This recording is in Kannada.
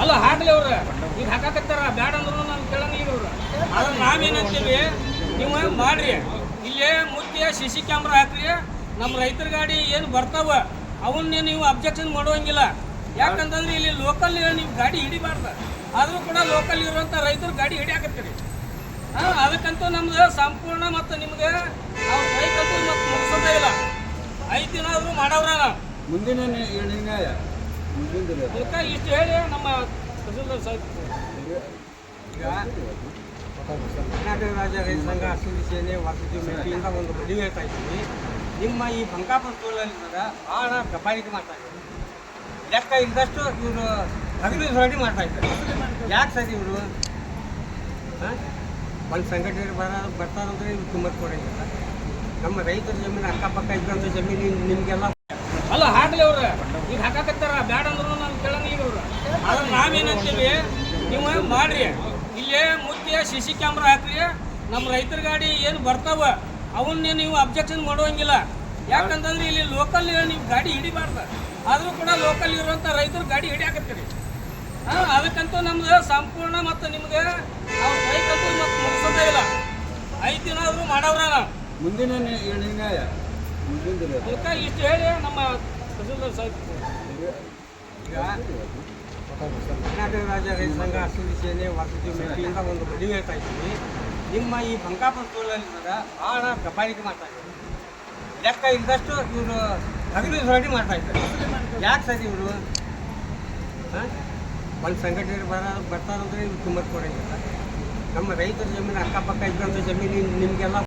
ಅಲ್ಲ, ಹಾಕ್ಲಿ ಅವ್ರ. ಈಗ ಹಾಕಾಕತ್ತಾರ, ಬ್ಯಾಡ ಅಂದ್ರು ನಾನು ಕೇಳಂಗಿಲ್ಲ ಅವ್ರ. ಆದ್ರೆ ನಾವೇನಂತೀವಿ, ನೀವು ಮಾಡ್ರಿ. ಇಲ್ಲೇ ಮುಖ್ಯ ಸಿ ಸಿ ಕ್ಯಾಮ್ರಾ ಹಾಕ್ರಿ. ನಮ್ಮ ರೈತರ ಗಾಡಿ ಏನು ಬರ್ತಾವ, ಅವನ್ನೇ ನೀವು ಅಬ್ಜೆಕ್ಷನ್ ಮಾಡುವಂಗಿಲ್ಲ ಯಾಕಂತಂದ್ರೆ ಇಲ್ಲಿ ಲೋಕಲ್ ನೀವು ಗಾಡಿ ಹಿಡಿಬಾರ್ದು. ಆದರೂ ಕೂಡ ಲೋಕಲ್ ಇರುವಂಥ ರೈತರು ಗಾಡಿ ಹಿಡಿಯಾಕತ್ತೀರಿ. ಹಾಂ, ಅದಕ್ಕಂತೂ ನಮ್ದು ಸಂಪೂರ್ಣ ಮತ್ತು ನಿಮ್ಗೆ ನಾವು ರೈತಂತೂ ಮತ್ತೆ ಮುಗಿಸೋದೇ ಇಲ್ಲ. ಐದು ದಿನ ಆದರೂ ಮಾಡವ್ರ ಮುಂದಿನ ಹೇಳಿ ನಮ್ಮ ಈಗ ಕರ್ನಾಟಕ ರಾಜ್ಯ ರೈತ ಸಂಘ ಹಸಿರು ಸೇನೆ ವಸತಿ ಮೇಟಿಯಿಂದ ಒಂದು ಮದುವೆ ಹೇಳ್ತಾ ಇದ್ದೀವಿ ನಿಮ್ಮ ಈ ಬಂಕಾಪುರ ಸರ ಭಾಳ ದಬ್ಬಾಳಿಕೆ ಮಾಡ್ತಾ ಇದ್ದಾರೆ. ಲೆಕ್ಕ ಇದ್ದಷ್ಟು ಇವರು ಹಗಲು ಹೊರಡಿ ಮಾಡ್ತಾ ಇದ್ದಾರೆ. ಯಾಕೆ ಸರ್ ಇವರು? ಒಂದು ಸಂಘಟನೆ ಬರ ಬರ್ತಾರಂದ್ರೆ ಇವ್ರು ತುಂಬ ಕೊಡೋದಿಲ್ಲ ನಮ್ಮ ರೈತರ ಜಮೀನು ಅಕ್ಕಪಕ್ಕ ಇದ್ದಂಥ ಜಮೀನು ನಿಮಗೆಲ್ಲ ಅಲ್ಲ ಹಾಕ್ಲಿ ಅವ್ರ ಈಗ ಹಾಕಾಕತ್ತಾರ ಬ್ಯಾಡ ಅಂದ್ರು ನಾನು ಕೇಳಂಗಿಲ್ಲ ಅವ್ರ ಆದ್ರೆ ನಾವೇನಂತೀವಿ ನೀವು ಮಾಡ್ರಿ? ಇಲ್ಲೇ ಮುಖ್ಯ ಸಿ ಸಿ ಕ್ಯಾಮ್ರಾ ಹಾಕ್ರಿ. ನಮ್ಮ ರೈತರ ಗಾಡಿ ಏನು ಬರ್ತಾವ ಅವನ್ನೇ ನೀವು ಅಬ್ಜೆಕ್ಷನ್ ಮಾಡುವಂಗಿಲ್ಲ ಯಾಕಂತಂದ್ರೆ ಇಲ್ಲಿ ಲೋಕಲ್ ನೀವು ಗಾಡಿ ಹಿಡಿಬಾರ್ದ. ಆದರೂ ಕೂಡ ಲೋಕಲ್ ಇರುವಂಥ ರೈತರು ಗಾಡಿ ಹಿಡಿಯಾಕತ್ತೀರಿ. ಹಾಂ ಅದಕ್ಕಂತೂ ನಮ್ದು ಸಂಪೂರ್ಣ ಮತ್ತು ನಿಮ್ಗೆ ನಾವು ರೈತಂತೂ ಮತ್ತೆ ಮುಗಿಸೋದೇ ಇಲ್ಲ. ಐದು ದಿನ ಆದರೂ ಮಾಡವ್ರ ನಾವು ಮುಂದಿನ ಅದಕ್ಕೆ ಇಷ್ಟು ಹೇಳಿ ನಮ್ಮ ಸಾಹೇಬ್ ಈಗ ಕರ್ನಾಟಕ ರೈತ ಸಂಘ ಹಸಿರು ಸೇನೆ ವಸತಿ ಮೆಟ್ಟಿಯಿಂದ ಒಂದು ಮದುವೆ ಹೇಳ್ತಾ ನಿಮ್ಮ ಈ ಬಂಕಾಪುರ ಸರ ಭಾಳ ದಬ್ಬಾಳಿಕೆ ಮಾಡ್ತಾ ಇದ್ದಾರೆ ಲೆಕ್ಕ ಇದ್ದಷ್ಟು ಇವರು ಹಗಲು ಹೊರಡಿ ಮಾಡ್ತಾ ಇದ್ದಾರೆ ಯಾಕೆ ಸರ್ ಇವರು ಒಂದು ಸಂಘಟನೆ ಬರ ಬರ್ತಾರಂದ್ರೆ ಇವ್ರು ತುಂಬ ಕೊಡೋಂಗಿಲ್ಲ ನಮ್ಮ ರೈತರ ಜಮೀನು ಅಕ್ಕಪಕ್ಕ ಇದ್ದಂಥ ಜಮೀನು ನಿಮಗೆಲ್ಲ